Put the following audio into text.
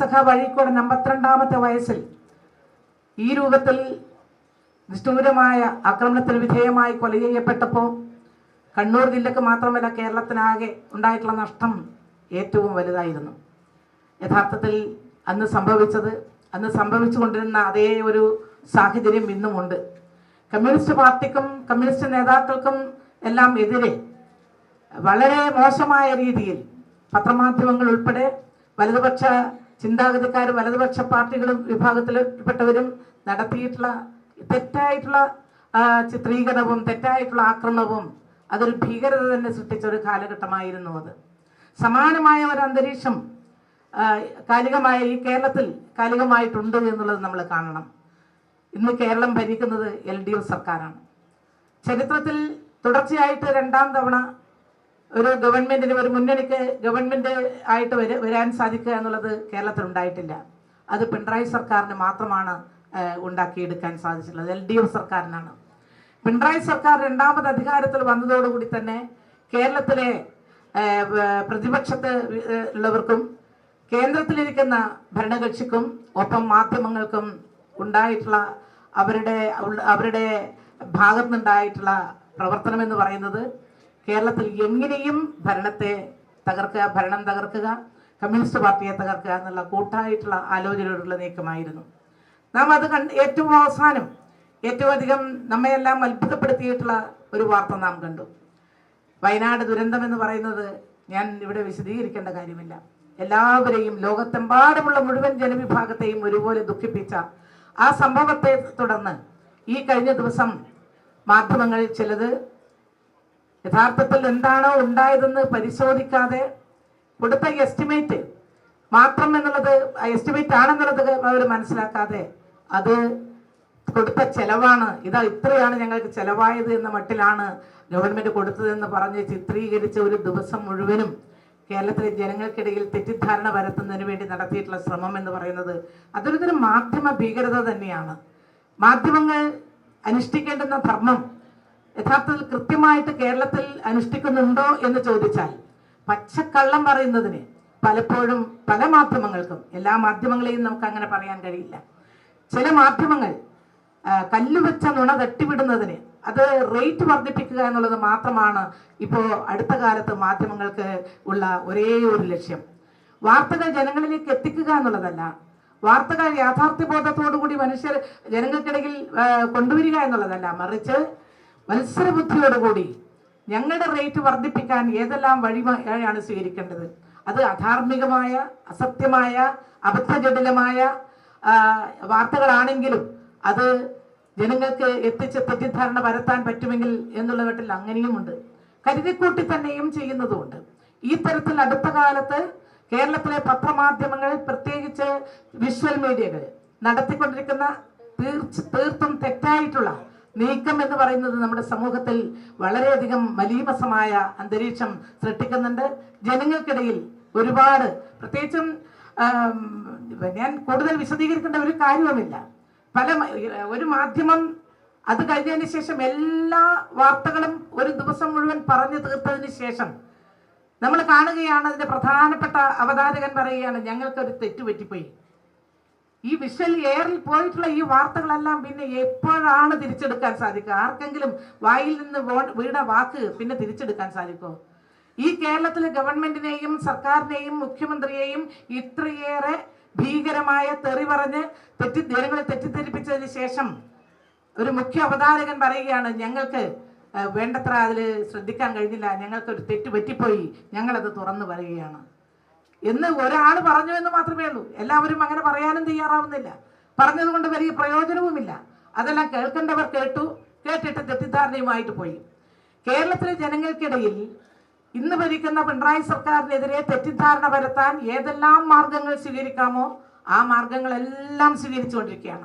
സഖാവ് വഴിക്കോട് അമ്പത്തിരണ്ടാമത്തെ വയസ്സിൽ ഈ രൂപത്തിൽ നിഷ്ഠൂരമായ ആക്രമണത്തിന് വിധേയമായി കൊല ചെയ്യപ്പെട്ടപ്പോൾ കണ്ണൂർ ജില്ലക്ക് മാത്രമല്ല കേരളത്തിനാകെ ഉണ്ടായിട്ടുള്ള നഷ്ടം ഏറ്റവും വലുതായിരുന്നു. യഥാർത്ഥത്തിൽ അന്ന് സംഭവിച്ചത് അന്ന് സംഭവിച്ചുകൊണ്ടിരുന്ന അതേ ഒരു സാഹചര്യം ഇന്നുമുണ്ട്. കമ്മ്യൂണിസ്റ്റ് പാർട്ടിക്കും കമ്മ്യൂണിസ്റ്റ് നേതാക്കൾക്കും എല്ലാം എതിരെ വളരെ മോശമായ രീതിയിൽ പത്രമാധ്യമങ്ങൾ ഉൾപ്പെടെ വലതുപക്ഷ ചിന്താഗതിക്കാർ വലതുപക്ഷ പാർട്ടികളും വിഭാഗത്തിൽപ്പെട്ടവരും നടത്തിയിട്ടുള്ള തെറ്റായിട്ടുള്ള ചിത്രീകരണവും തെറ്റായിട്ടുള്ള ആക്രമണവും അതൊരു ഭീകരത തന്നെ സൃഷ്ടിച്ച ഒരു കാലഘട്ടമായിരുന്നു അത്. സമാനമായ ഒരു അന്തരീക്ഷം കാലികമായ ഈ കേരളത്തിൽ കാലികമായിട്ടുണ്ട് എന്നുള്ളത് നമ്മൾ കാണണം. ഇന്ന് കേരളം ഭരിക്കുന്നത് എൽ ഡി എഫ് സർക്കാരാണ്. ചരിത്രത്തിൽ തുടർച്ചയായിട്ട് രണ്ടാം തവണ ഒരു ഗവൺമെന്റിന് ഒരു മുന്നണിക്ക് ഗവൺമെന്റ് ആയിട്ട് വര വരാൻ സാധിക്കുക എന്നുള്ളത് കേരളത്തിൽ ഉണ്ടായിട്ടില്ല. അത് പിണറായി സർക്കാരിന് മാത്രമാണ് ഉണ്ടാക്കിയെടുക്കാൻ സാധിച്ചിട്ടുള്ളത്. എൽ ഡി എഫ് സർക്കാരിനാണ്. പിണറായി സർക്കാർ രണ്ടാമത് അധികാരത്തിൽ വന്നതോടുകൂടി തന്നെ കേരളത്തിലെ പ്രതിപക്ഷത്ത് ഉള്ളവർക്കും കേന്ദ്രത്തിലിരിക്കുന്ന ഭരണകക്ഷിക്കും ഒപ്പം മാധ്യമങ്ങൾക്കും ഉണ്ടായിട്ടുള്ള അവരുടെ അവരുടെ ഭാഗത്തുനിന്നുണ്ടായിട്ടുള്ള പ്രവർത്തനം എന്ന് പറയുന്നത് കേരളത്തിൽ എങ്ങനെയും ഭരണത്തെ തകർക്കുക ഭരണം തകർക്കുക കമ്മ്യൂണിസ്റ്റ് പാർട്ടിയെ തകർക്കുക എന്നുള്ള കൂട്ടായിട്ടുള്ള ആലോചനയോടുള്ള നീക്കമായിരുന്നു. നാം അത് കണ്ട് ഏറ്റവും അവസാനം ഏറ്റവും അധികം നമ്മയെല്ലാം അത്ഭുതപ്പെടുത്തിയിട്ടുള്ള ഒരു വാർത്ത നാം കണ്ടു. വയനാട് ദുരന്തം എന്ന് പറയുന്നത് ഞാൻ ഇവിടെ വിശദീകരിക്കേണ്ട കാര്യമില്ല. എല്ലാവരെയും ലോകത്തെമ്പാടുമുള്ള മുഴുവൻ ജനവിഭാഗത്തെയും ഒരുപോലെ ദുഃഖിപ്പിച്ച ആ സംഭവത്തെ തുടർന്ന് ഈ കഴിഞ്ഞ ദിവസം മാധ്യമങ്ങളിൽ ചിലത് യഥാർത്ഥത്തിൽ എന്താണോ ഉണ്ടായതെന്ന് പരിശോധിക്കാതെ കൊടുത്ത എസ്റ്റിമേറ്റ് മാത്രം എന്നുള്ളത് എസ്റ്റിമേറ്റ് ആണെന്നുള്ളത് അവർ മനസ്സിലാക്കാതെ അത് കൊടുത്ത ചെലവാണ്. ഇതാ ഇത്രയാണ് ഞങ്ങൾക്ക് ചെലവായത് എന്ന മട്ടിലാണ് ഗവൺമെന്റ് കൊടുത്തതെന്ന് പറഞ്ഞ് ചിത്രീകരിച്ച ഒരു ദിവസം മുഴുവനും കേരളത്തിലെ ജനങ്ങൾക്കിടയിൽ തെറ്റിദ്ധാരണ പരത്തുന്നതിന് വേണ്ടി നടത്തിയിട്ടുള്ള ശ്രമം എന്ന് പറയുന്നത് അതൊരു തരം മാധ്യമ ഭീകരത തന്നെയാണ്. മാധ്യമങ്ങൾ അനുഷ്ഠിക്കേണ്ടുന്ന ധർമ്മം യഥാർത്ഥത്തിൽ കൃത്യമായിട്ട് കേരളത്തിൽ അനുഷ്ഠിക്കുന്നുണ്ടോ എന്ന് ചോദിച്ചാൽ പച്ചക്കള്ളം പറയുന്നതിന് പലപ്പോഴും പല മാധ്യമങ്ങൾക്കും എല്ലാ മാധ്യമങ്ങളെയും നമുക്ക് അങ്ങനെ പറയാൻ കഴിയില്ല. ചില മാധ്യമങ്ങൾ കല്ലുവെച്ച നുണ തട്ടിവിടുന്നതിന് അത് റേറ്റ് വർദ്ധിപ്പിക്കുക എന്നുള്ളത് മാത്രമാണ് ഇപ്പോൾ അടുത്ത കാലത്ത് മാധ്യമങ്ങൾക്ക് ഉള്ള ഒരേ ഒരു ലക്ഷ്യം. വാർത്തകൾ ജനങ്ങളിലേക്ക് എത്തിക്കുക എന്നുള്ളതല്ല വാർത്തകൾ യാഥാർത്ഥ്യബോധത്തോടുകൂടി മനുഷ്യർ ജനങ്ങൾക്കിടയിൽ കൊണ്ടുവരിക എന്നുള്ളതല്ല മറിച്ച് മത്സരബുദ്ധിയോടുകൂടി ഞങ്ങളുടെ റേറ്റ് വർദ്ധിപ്പിക്കാൻ ഏതെല്ലാം വഴിയാണ് സ്വീകരിക്കേണ്ടത്? അത് അധാർമികമായ അസത്യമായ അബദ്ധജടിലമായ വാർത്തകളാണെങ്കിലും അത് ജനങ്ങൾക്ക് എത്തിച്ച് തെറ്റിദ്ധാരണ പരത്താൻ പറ്റുമെങ്കിൽ എന്നുള്ള വീട്ടിൽ അങ്ങനെയുമുണ്ട്. കരുതിക്കൂട്ടി തന്നെയും ചെയ്യുന്നതുമുണ്ട്. ഈ തരത്തിൽ അടുത്ത കാലത്ത് കേരളത്തിലെ പത്രമാധ്യമങ്ങൾ പ്രത്യേകിച്ച് വിഷ്വൽ മീഡിയകൾ നടത്തിക്കൊണ്ടിരിക്കുന്ന തീർച്ച തീർത്തും തെറ്റായിട്ടുള്ള നീക്കം എന്ന് പറയുന്നത് നമ്മുടെ സമൂഹത്തിൽ വളരെയധികം മലീമസമായ അന്തരീക്ഷം സൃഷ്ടിക്കുന്നുണ്ട്. ജനങ്ങൾക്കിടയിൽ ഒരുപാട് പ്രത്യേകിച്ചും ഞാൻ കൂടുതൽ വിശദീകരിക്കേണ്ട ഒരു കാര്യവുമില്ല. പല ഒരു മാധ്യമം അത് കഴിഞ്ഞതിന് ശേഷം എല്ലാ വാർത്തകളും ഒരു ദിവസം മുഴുവൻ പറഞ്ഞു തീർത്തതിന് ശേഷം നമ്മൾ കാണുകയാണ് അതിന്റെ പ്രധാനപ്പെട്ട അവതാരകൻ പറയുകയാണ് ഞങ്ങൾക്കൊരു തെറ്റ് പറ്റിപ്പോയി ഈ വിഷൽ എയറിൽ പോയിട്ടുള്ള ഈ വാർത്തകളെല്ലാം പിന്നെ എപ്പോഴാണ് തിരിച്ചെടുക്കാൻ സാധിക്കുക? ആർക്കെങ്കിലും വായിൽ നിന്ന് വീണ വാക്ക് പിന്നെ തിരിച്ചെടുക്കാൻ സാധിക്കുമോ? ഈ കേരളത്തിലെ ഗവൺമെന്റിനെയും സർക്കാരിനെയും മുഖ്യമന്ത്രിയെയും ഇത്രയേറെ ഭീകരമായ തെറി പറഞ്ഞ് തെറ്റി ജനങ്ങളെ തെറ്റിദ്ധരിപ്പിച്ചതിന് ശേഷം ഒരു മുഖ്യ അവതാരകൻ പറയുകയാണ് ഞങ്ങൾക്ക് വേണ്ടത്ര അതിൽ ശ്രദ്ധിക്കാൻ കഴിഞ്ഞില്ല. ഞങ്ങൾക്കൊരു തെറ്റ് പറ്റിപ്പോയി. ഞങ്ങളത് തുറന്നു പറയുകയാണ്. എന്ന് ഒരാൾ പറഞ്ഞു എന്ന് മാത്രമേ ഉള്ളൂ. എല്ലാവരും അങ്ങനെ പറയാനും തയ്യാറാവുന്നില്ല. പറഞ്ഞതുകൊണ്ട് വലിയ പ്രയോജനവുമില്ല. അതെല്ലാം കേൾക്കേണ്ടവർ കേട്ടു. കേട്ടിട്ട് തെറ്റിദ്ധാരണയുമായിട്ട് പോയി. കേരളത്തിലെ ജനങ്ങൾക്കിടയിൽ ഇന്ന് ഭരിക്കുന്ന പിണറായി സർക്കാരിനെതിരെ തെറ്റിദ്ധാരണ വരുത്താൻ ഏതെല്ലാം മാർഗങ്ങൾ സ്വീകരിക്കാമോ ആ മാർഗങ്ങളെല്ലാം സ്വീകരിച്ചുകൊണ്ടിരിക്കുകയാണ്.